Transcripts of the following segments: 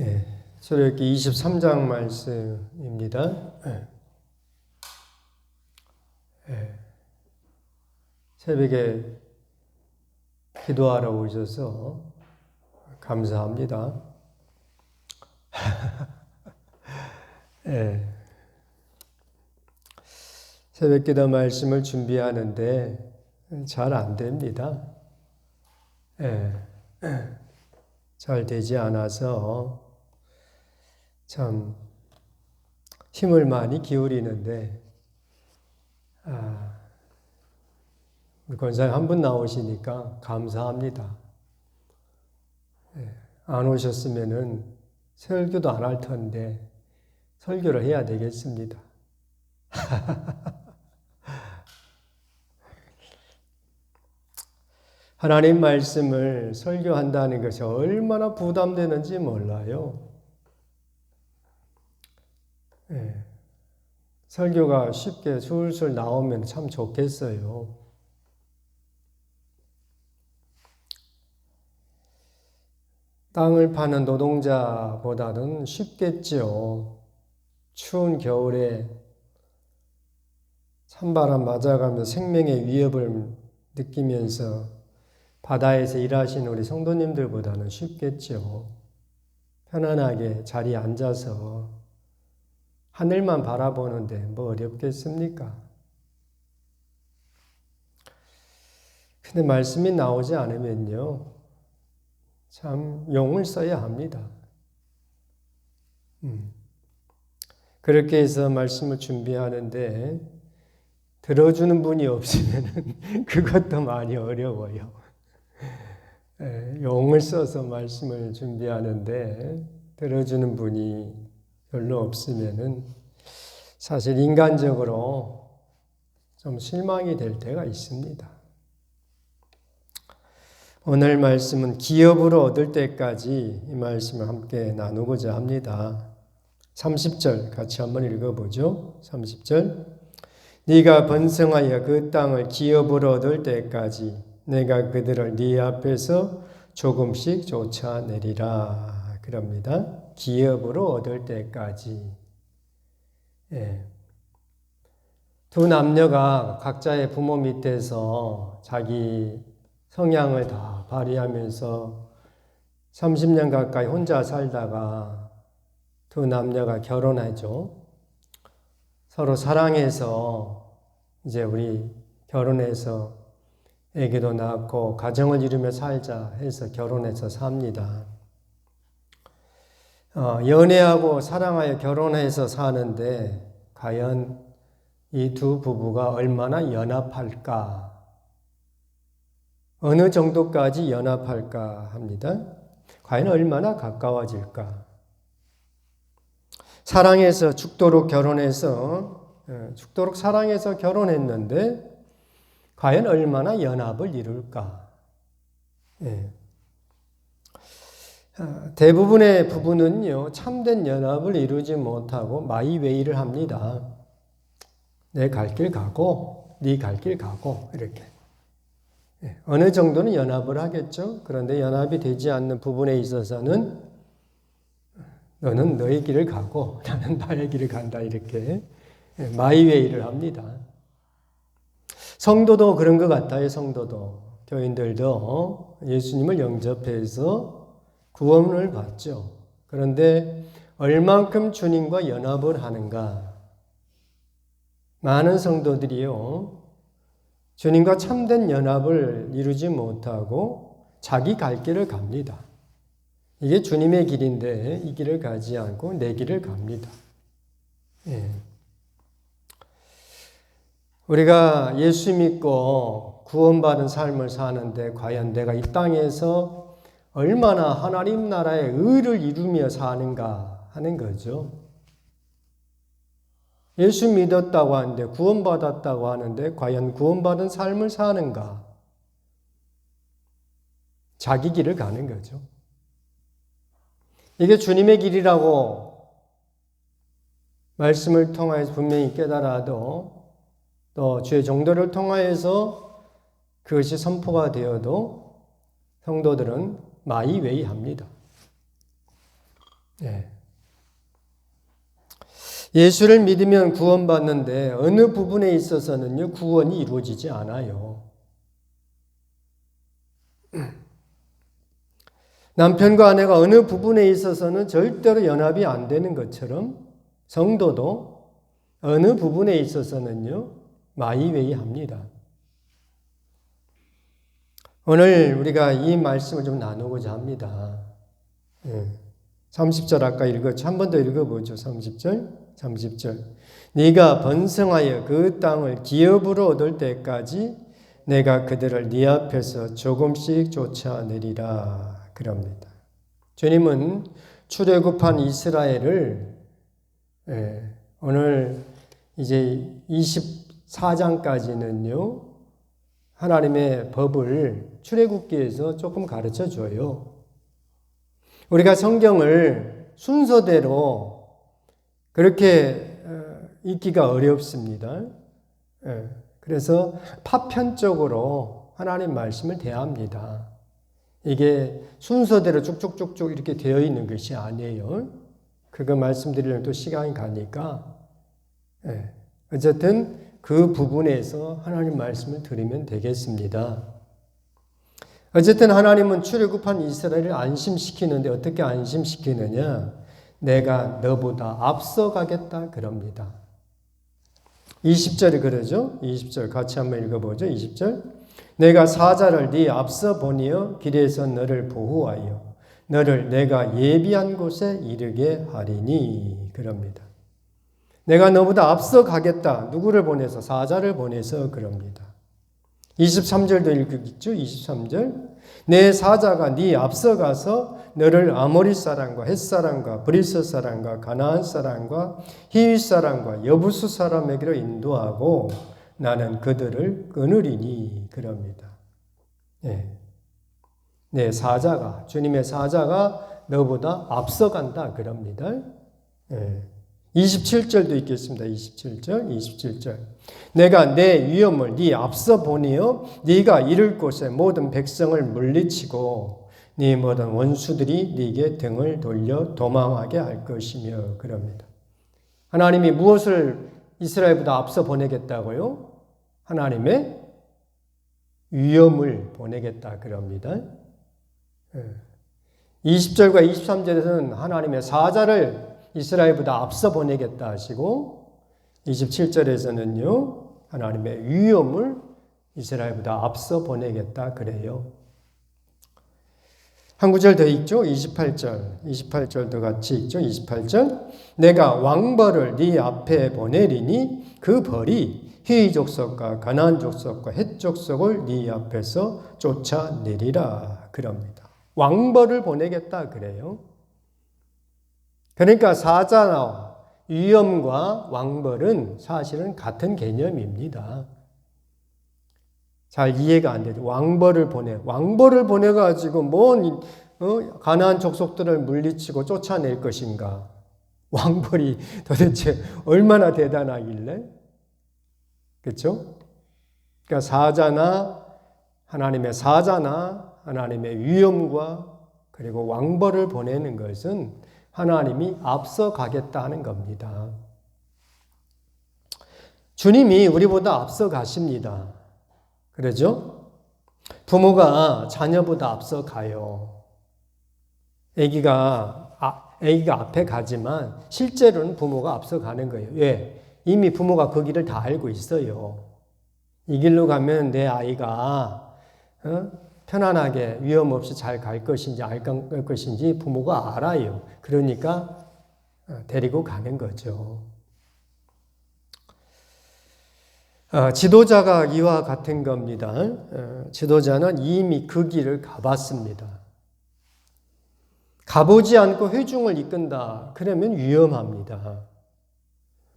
예, 출애굽기 23장 말씀입니다. 예. 예. 새벽에 기도하러 오셔서 감사합니다. 예. 새벽 기도 말씀을 준비하는데 잘 안 됩니다. 예. 잘 되지 않아서 참 힘을 많이 기울이는데 아, 우리 권사님 한 분 나오시니까 감사합니다. 예, 안 오셨으면은 설교도 안 할 텐데 설교를 해야 되겠습니다. 하나님 말씀을 설교한다는 것이 얼마나 부담되는지 몰라요. 예, 설교가 쉽게 술술 나오면 참 좋겠어요. 땅을 파는 노동자보다는 쉽겠죠. 추운 겨울에 찬바람 맞아가며 생명의 위협을 느끼면서 바다에서 일하시는 우리 성도님들보다는 쉽겠죠. 편안하게 자리에 앉아서 하늘만 바라보는데 뭐 어렵겠습니까? 근데 말씀이 나오지 않으면요. 참 용을 써야 합니다. 음. 그렇게 해서 말씀을 준비하는데 들어주는 분이 없으면 그것도 많이 어려워요. 에, 용을 써서 말씀을 준비하는데 들어주는 분이 별로 없으면은 사실 인간적으로 좀 실망이 될 때가 있습니다. 오늘 말씀은 기업으로 얻을 때까지 이 말씀을 함께 나누고자 합니다. 30절 같이 한번 읽어보죠. 30절 네가 번성하여 그 땅을 기업으로 얻을 때까지 내가 그들을 네 앞에서 조금씩 쫓아내리라 그럽니다. 기업으로 얻을 때까지 예. 두 남녀가 각자의 부모 밑에서 자기 성향을 다 발휘하면서 30년 가까이 혼자 살다가 두 남녀가 결혼하죠. 서로 사랑해서 이제 우리 결혼해서 애기도 낳고 가정을 이루며 살자 해서 결혼해서 삽니다. 어, 연애하고 사랑하여 결혼해서 사는데 과연 이 두 부부가 얼마나 연합할까? 어느 정도까지 연합할까 합니다. 과연 얼마나 가까워질까? 사랑해서 죽도록 결혼해서 어, 죽도록 사랑해서 결혼했는데 과연 얼마나 연합을 이룰까? 예. 대부분의 부부는요, 참된 연합을 이루지 못하고 마이웨이를 합니다. 내 갈 길 가고, 네 갈 길 가고, 이렇게. 예. 어느 정도는 연합을 하겠죠? 그런데 연합이 되지 않는 부분에 있어서는 너는 너의 길을 가고, 나는 나의 길을 간다, 이렇게. 예, 마이웨이를 합니다. 성도도 그런 것 같아요, 성도도. 교인들도 예수님을 영접해서 구원을 받죠. 그런데 얼만큼 주님과 연합을 하는가? 많은 성도들이요, 주님과 참된 연합을 이루지 못하고 자기 갈 길을 갑니다. 이게 주님의 길인데 이 길을 가지 않고 내 길을 갑니다. 예. 우리가 예수 믿고 구원받은 삶을 사는데 과연 내가 이 땅에서 얼마나 하나님 나라의 의를 이루며 사는가 하는 거죠. 예수 믿었다고 하는데 구원받았다고 하는데 과연 구원받은 삶을 사는가? 자기 길을 가는 거죠. 이게 주님의 길이라고 말씀을 통하여서 분명히 깨달아도 또 주의 정도를 통하여서 그것이 선포가 되어도 성도들은 마이웨이 합니다. 예. 예수를 믿으면 구원받는데 어느 부분에 있어서는요, 구원이 이루어지지 않아요. 남편과 아내가 어느 부분에 있어서는 절대로 연합이 안 되는 것처럼 성도도 어느 부분에 있어서는요, 마이웨이 합니다. 오늘 우리가 이 말씀을 좀 나누고자 합니다. 예. 30절 아까 읽었죠. 한 번 더 읽어보죠. 30절. 30절. 네가 번성하여 그 땅을 기업으로 얻을 때까지 내가 그들을 네 앞에서 조금씩 쫓아내리라. 그럽니다. 주님은 출애굽한 이스라엘을 예, 오늘 이제 24장까지는요. 하나님의 법을 출애굽기에서 조금 가르쳐 줘요. 우리가 성경을 순서대로 그렇게 어, 읽기가 어렵습니다. 예, 그래서 파편적으로 하나님 말씀을 대합니다. 이게 순서대로 쭉쭉쭉쭉 이렇게 되어 있는 것이 아니에요. 그거 말씀드리려면 또 시간이 가니까. 예, 어쨌든 그 부분에서 하나님 말씀을 드리면 되겠습니다. 어쨌든 하나님은 출애굽한 이스라엘을 안심시키는데 어떻게 안심시키느냐? 내가 너보다 앞서가겠다 그럽니다. 20절이 그러죠? 20절 같이 한번 읽어보죠. 20절. 내가 사자를 네 앞서 보니어 길에서 너를 보호하여 너를 내가 예비한 곳에 이르게 하리니 그럽니다. 내가 너보다 앞서 가겠다. 누구를 보내서 사자를 보내서 그럽니다. 23절도 읽겠죠? 23절. 내 사자가 네 앞서 가서 너를 아모리 사람과 헷 사람과 브리스 사람과 가나안 사람과 히윗 사람과 여부수 사람에게로 인도하고 나는 그들을 끊으리니 그럽니다. 네. 내 사자가 주님의 사자가 너보다 앞서간다 그럽니다. 네. 27절도 있겠습니다. 27절, 27절. 내가 내 위험을 네 앞서 보니요 네가 이를 곳에 모든 백성을 물리치고 네 모든 원수들이 네게 등을 돌려 도망하게 할 것이며 그럽니다. 하나님이 무엇을 이스라엘보다 앞서 보내겠다고요? 하나님의 위험을 보내겠다 그럽니다. 20절과 예. 23절에서는 하나님의 사자를 이스라엘보다 앞서 보내겠다 하시고 27절에서는요. 하나님의 위험을 이스라엘보다 앞서 보내겠다 그래요. 한 구절 더 있죠? 28절. 28절도 같이 있죠? 28절. 내가 왕벌을 네 앞에 보내리니 그 벌이 히위 족속과 가나안 족속과 헷 족속을 네 앞에서 쫓아내리라 그럽니다. 왕벌을 보내겠다 그래요. 그러니까 사자나 위험과 왕벌은 사실은 같은 개념입니다. 잘 이해가 안 되죠. 왕벌을 보내. 왕벌을 보내가지고 뭔, 어? 가나안 족속들을 물리치고 쫓아낼 것인가. 왕벌이 도대체 얼마나 대단하길래? 그렇죠? 그러니까 사자나 하나님의 사자나 하나님의 위엄과 그리고 왕벌을 보내는 것은 하나님이 앞서 가겠다 하는 겁니다. 주님이 우리보다 앞서 가십니다. 그러죠? 부모가 자녀보다 앞서 가요. 아기가 아, 아기가 앞에 가지만 실제로는 부모가 앞서 가는 거예요. 왜? 이미 부모가 그 길을 다 알고 있어요. 이 길로 가면 내 아이가 어? 편안하게 위험 없이 잘 갈 것인지 알 것인지 부모가 알아요. 그러니까 어, 데리고 가는 거죠. 어, 지도자가 이와 같은 겁니다. 어, 지도자는 이미 그 길을 가봤습니다. 가보지 않고 회중을 이끈다. 그러면 위험합니다.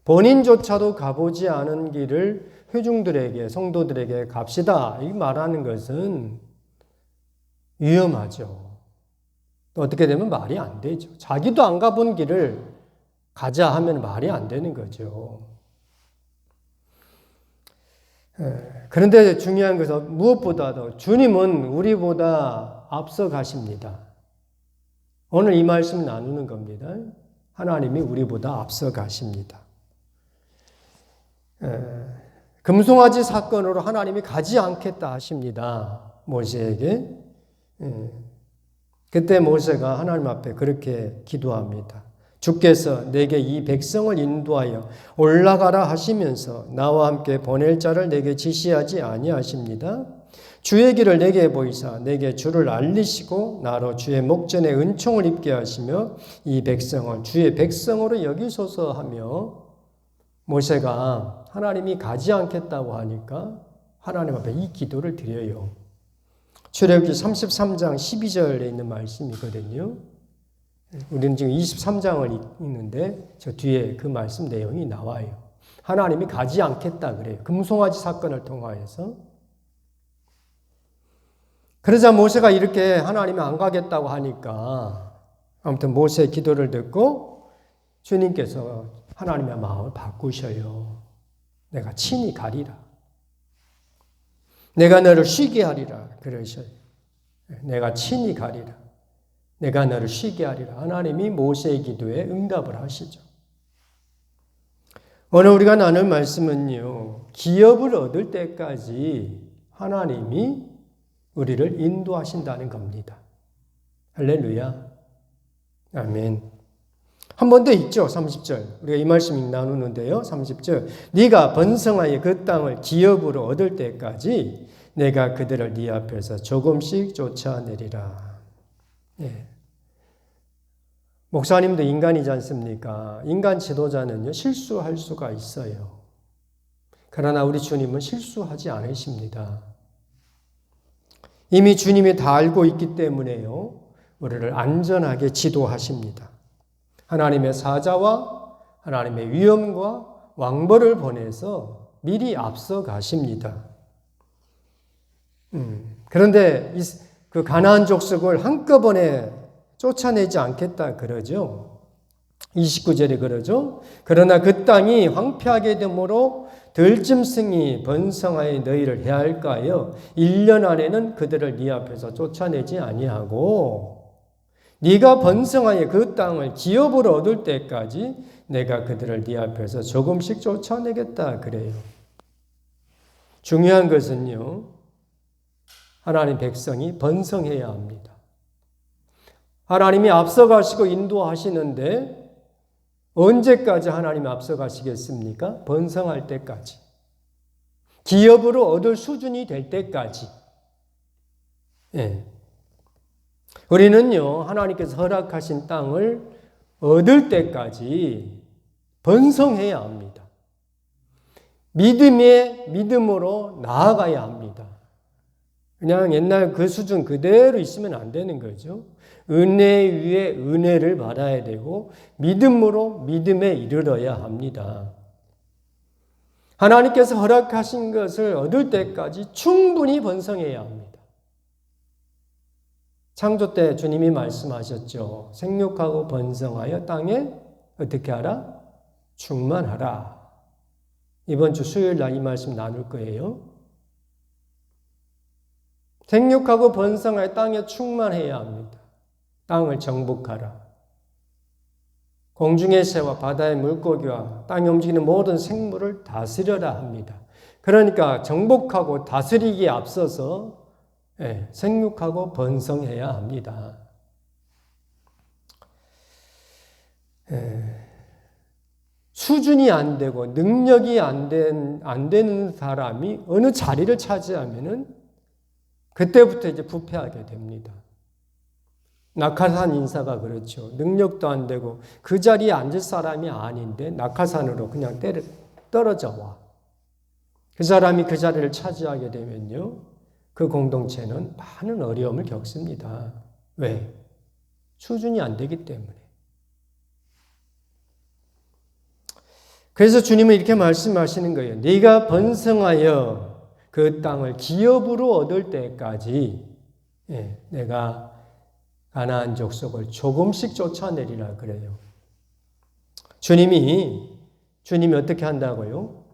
본인조차도 가보지 않은 길을 회중들에게, 성도들에게 갑시다. 이 말하는 것은 위험하죠. 어떻게 되면 말이 안 되죠. 자기도 안 가본 길을 가자 하면 말이 안 되는 거죠. 그런데 중요한 것은 무엇보다도 주님은 우리보다 앞서 가십니다. 오늘 이 말씀 나누는 겁니다. 하나님이 우리보다 앞서 가십니다. 에, 금송아지 사건으로 하나님이 가지 않겠다 하십니다. 모세에게. 에, 그때 모세가 하나님 앞에 그렇게 기도합니다. 주께서 내게 이 백성을 인도하여 올라가라 하시면서 나와 함께 보낼 자를 내게 지시하지 아니하십니다. 주의 길을 내게 보이사 내게 주를 알리시고 나로 주의 목전에 은총을 입게 하시며 이 백성을 주의 백성으로 여기소서 하며 모세가 하나님이 가지 않겠다고 하니까 하나님 앞에 이 기도를 드려요. 출애굽기 33장 12절에 있는 말씀이거든요. 우리는 지금 23장을 읽는데 저 뒤에 그 말씀 내용이 나와요. 하나님이 가지 않겠다 그래요. 금송아지 사건을 통하여서. 그러자 모세가 이렇게 하나님이 안 가겠다고 하니까 아무튼 모세의 기도를 듣고 주님께서 하나님의 마음을 바꾸셔요. 내가 친히 가리라. 내가 너를 쉬게 하리라. 그러셔요. 내가 친히 가리라. 내가 너를 쉬게 하리라. 하나님이 모세의 기도에 응답을 하시죠. 오늘 우리가 나눌 말씀은요, 기업을 얻을 때까지 하나님이 우리를 인도하신다는 겁니다. 할렐루야. 아멘. 한 번 더 있죠. 30절. 우리가 이 말씀 나누는데요. 30절. 네가 번성하여 그 땅을 기업으로 얻을 때까지 내가 그들을 네 앞에서 조금씩 쫓아내리라. 예. 목사님도 인간이지 않습니까? 인간 지도자는요, 실수할 수가 있어요. 그러나 우리 주님은 실수하지 않으십니다. 이미 주님이 다 알고 있기 때문에요, 우리를 안전하게 지도하십니다. 하나님의 사자와 하나님의 위엄과 왕벌을 보내서 미리 앞서 가십니다. 음, 그런데 그 가나안 족속을 한꺼번에 쫓아내지 않겠다 그러죠. 29절에 그러죠. 그러나 그 땅이 황폐하게 되므로 들짐승이 번성하여 너희를 해할까요? 1년 안에는 그들을 네 앞에서 쫓아내지 아니하고 네가 번성하여 그 땅을 기업으로 얻을 때까지 내가 그들을 네 앞에서 조금씩 쫓아내겠다 그래요. 중요한 것은요. 하나님 백성이 번성해야 합니다. 하나님이 앞서가시고 인도하시는데 언제까지 하나님 앞서가시겠습니까? 번성할 때까지. 기업으로 얻을 수준이 될 때까지. 예. 우리는요, 하나님께서 허락하신 땅을 얻을 때까지 번성해야 합니다. 믿음의 믿음으로 나아가야 합니다. 그냥 옛날 그 수준 그대로 있으면 안 되는 거죠. 은혜 위에 은혜를 받아야 되고 믿음으로 믿음에 이르러야 합니다. 하나님께서 허락하신 것을 얻을 때까지 충분히 번성해야 합니다. 창조 때 주님이 말씀하셨죠. 생육하고 번성하여 땅에 어떻게 하라? 충만하라. 이번 주 수요일 날 이 말씀 나눌 거예요. 생육하고 번성하여 땅에 충만해야 합니다. 땅을 정복하라. 공중의 새와 바다의 물고기와 땅에 움직이는 모든 생물을 다스려라 합니다. 그러니까 정복하고 다스리기에 앞서서 예, 생육하고 번성해야 합니다. 예, 수준이 안 되고 능력이 안, 된, 안 되는 사람이 어느 자리를 차지하면은 그때부터 이제 부패하게 됩니다. 낙하산 인사가 그렇죠. 능력도 안 되고 그 자리에 앉을 사람이 아닌데 낙하산으로 그냥 떨어져 와. 그 사람이 그 자리를 차지하게 되면요. 그 공동체는 많은 어려움을 겪습니다. 왜? 수준이 안 되기 때문에. 그래서 주님은 이렇게 말씀하시는 거예요. 네가 번성하여 그 땅을 기업으로 얻을 때까지 예, 내가 가나안 족속을 조금씩 쫓아내리라 그래요. 주님이 주님이 어떻게 한다고요?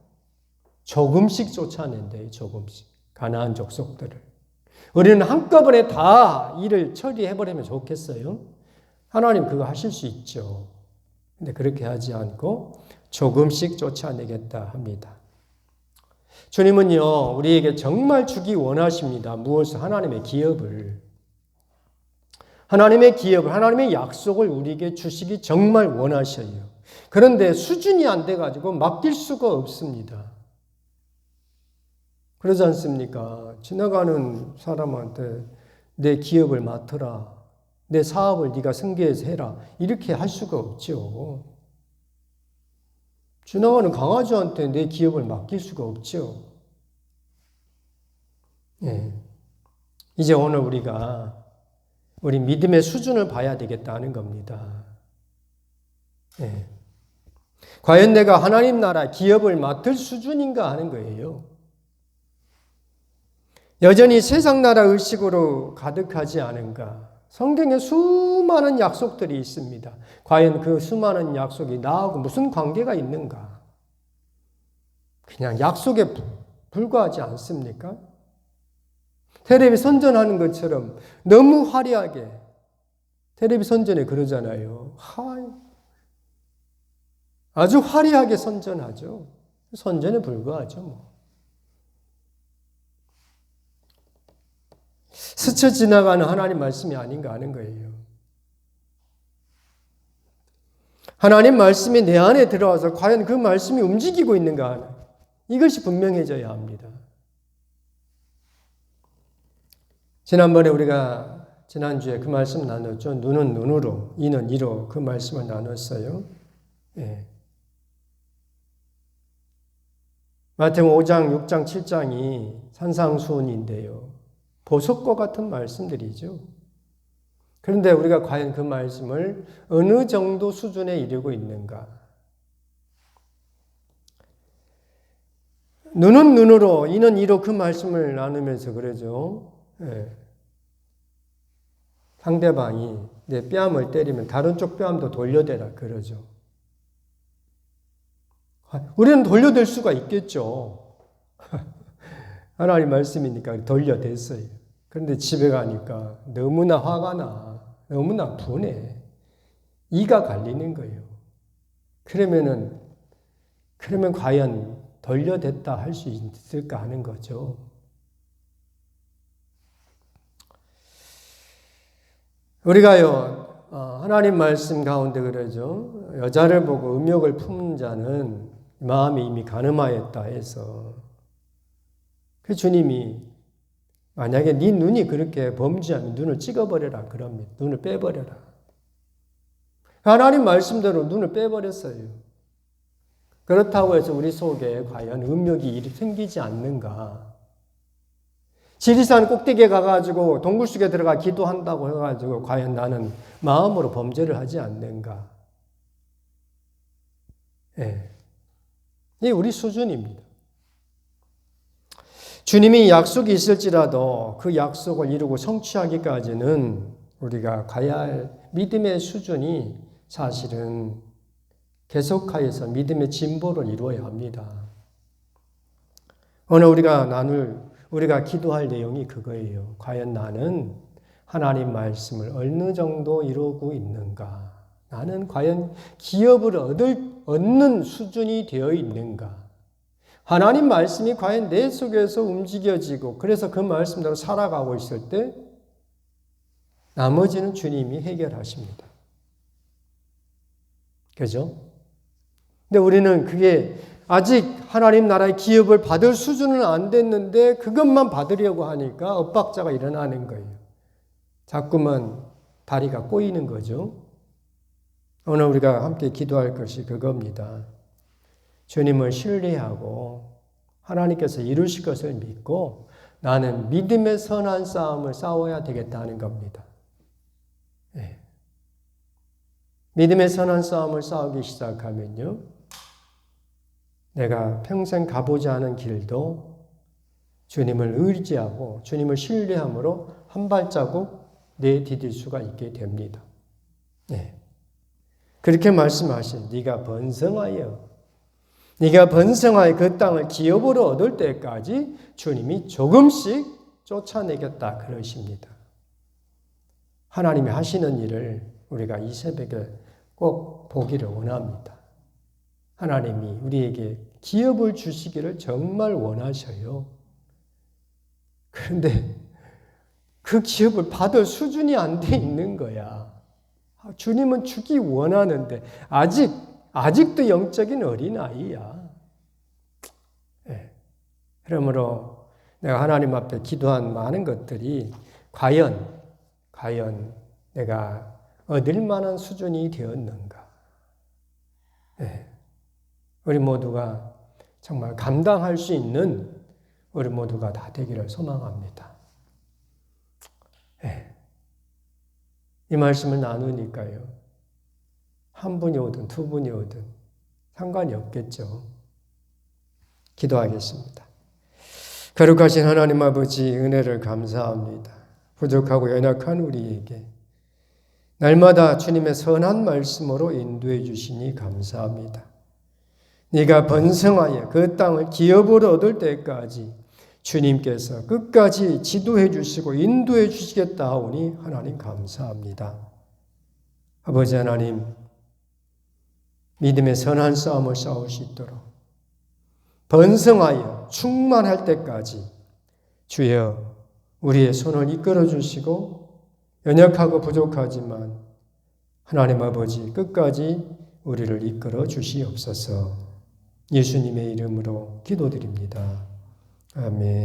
조금씩 쫓아낸대요. 조금씩 가나안 족속들을. 우리는 한꺼번에 다 일을 처리해 버리면 좋겠어요. 하나님 그거 하실 수 있죠. 근데 그렇게 하지 않고 조금씩 쫓아내겠다 합니다. 주님은요, 우리에게 정말 주기 원하십니다. 무엇을? 하나님의 기업을. 하나님의 기업을, 하나님의 약속을 우리에게 주시기 정말 원하셔요. 그런데 수준이 안 돼가지고 맡길 수가 없습니다. 그러지 않습니까? 지나가는 사람한테 내 기업을 맡으라. 내 사업을 네가 승계해서 해라. 이렇게 할 수가 없죠. 지나가는 강아지한테 내 기업을 맡길 수가 없죠. 예. 이제 오늘 우리가 우리 믿음의 수준을 봐야 되겠다는 겁니다. 예. 과연 내가 하나님 나라 기업을 맡을 수준인가 하는 거예요. 여전히 세상 나라 의식으로 가득하지 않은가? 성경에 수많은 약속들이 있습니다. 과연 그 수많은 약속이 나하고 무슨 관계가 있는가? 그냥 약속에 불과하지 않습니까? 테레비 선전하는 것처럼 너무 화려하게 테레비 선전에 그러잖아요. 하이. 아주 화려하게 선전하죠. 선전에 불과하죠. 뭐. 스쳐 지나가는 하나님 말씀이 아닌가 하는 거예요. 하나님 말씀이 내 안에 들어와서 과연 그 말씀이 움직이고 있는가 하는 이것이 분명해져야 합니다. 지난번에 우리가 지난주에 그 말씀 나눴죠. 눈은 눈으로, 이는 이로 그 말씀을 나눴어요. 예. 마태복음 5장, 6장, 7장이 산상수훈인데요. 보석과 같은 말씀들이죠. 그런데 우리가 과연 그 말씀을 어느 정도 수준에 이르고 있는가? 눈은 눈으로, 이는 이로 그 말씀을 나누면서 그러죠. 예. 상대방이 내 뺨을 때리면 다른 쪽 뺨도 돌려대라 그러죠. 우리는 돌려댈 수가 있겠죠. 하나님 말씀이니까 돌려댔어요. 그런데 집에 가니까 너무나 화가 나. 너무나 분해. 이가 갈리는 거예요. 그러면은, 그러면 과연 돌려댔다 할 수 있을까 하는 거죠. 우리가요, 어, 하나님 말씀 가운데 그러죠. 여자를 보고 음욕을 품는 자는 마음이 이미 가늠하였다 해서 그 주님이 만약에 네 눈이 그렇게 범죄하면 눈을 찍어버려라 그럽니다. 눈을 빼버려라. 하나님 말씀대로 눈을 빼버렸어요. 그렇다고 해서 우리 속에 과연 음욕이 생기지 않는가? 지리산 꼭대기에 가가지고 동굴 속에 들어가 기도한다고 해가지고 과연 나는 마음으로 범죄를 하지 않는가? 예. 이 우리 수준입니다. 주님이 약속이 있을지라도 그 약속을 이루고 성취하기까지는 우리가 가야 할 믿음의 수준이 사실은 계속하여서 믿음의 진보를 이루어야 합니다. 오늘 우리가 나눌, 우리가 기도할 내용이 그거예요. 과연 나는 하나님 말씀을 어느 정도 이루고 있는가? 나는 과연 기업을 얻을, 얻는 수준이 되어 있는가? 하나님 말씀이 과연 내 속에서 움직여지고 그래서 그 말씀대로 살아가고 있을 때 나머지는 주님이 해결하십니다. 그죠? 근데 우리는 그게 아직 하나님 나라의 기업을 받을 수준은 안 됐는데 그것만 받으려고 하니까 엇박자가 일어나는 거예요. 자꾸만 다리가 꼬이는 거죠. 오늘 우리가 함께 기도할 것이 그겁니다. 주님을 신뢰하고 하나님께서 이루실 것을 믿고 나는 믿음의 선한 싸움을 싸워야 되겠다는 겁니다. 네. 믿음의 선한 싸움을 싸우기 시작하면요. 내가 평생 가보지 않은 길도 주님을 의지하고 주님을 신뢰함으로 한 발자국 내디딜 수가 있게 됩니다. 네. 그렇게 말씀하신 네가 번성하여 네가 번성하여 그 땅을 기업으로 얻을 때까지 주님이 조금씩 쫓아내겠다 그러십니다. 하나님이 하시는 일을 우리가 이 새벽에 꼭 보기를 원합니다. 하나님이 우리에게 기업을 주시기를 정말 원하셔요. 그런데 그 기업을 받을 수준이 안 돼 있는 거야. 주님은 주기 원하는데 아직 아직도 영적인 어린아이야. 예. 그러므로 내가 하나님 앞에 기도한 많은 것들이 과연 과연 내가 얻을 만한 수준이 되었는가? 예. 우리 모두가 정말 감당할 수 있는 우리 모두가 다 되기를 소망합니다. 예. 이 말씀을 나누니까요. 한 분이 오든 두 분이 오든 상관이 없겠죠. 기도하겠습니다. 거룩하신 하나님 아버지 은혜를 감사합니다. 부족하고 연약한 우리에게 날마다 주님의 선한 말씀으로 인도해 주시니 감사합니다. 네가 번성하여 그 땅을 기업으로 얻을 때까지 주님께서 끝까지 지도해 주시고 인도해 주시겠다 하오니 하나님 감사합니다. 아버지 하나님 믿음의 선한 싸움을 싸울 수 있도록 번성하여 충만할 때까지 주여 우리의 손을 이끌어 주시고 연약하고 부족하지만 하나님 아버지 끝까지 우리를 이끌어 주시옵소서 예수님의 이름으로 기도드립니다. 아멘.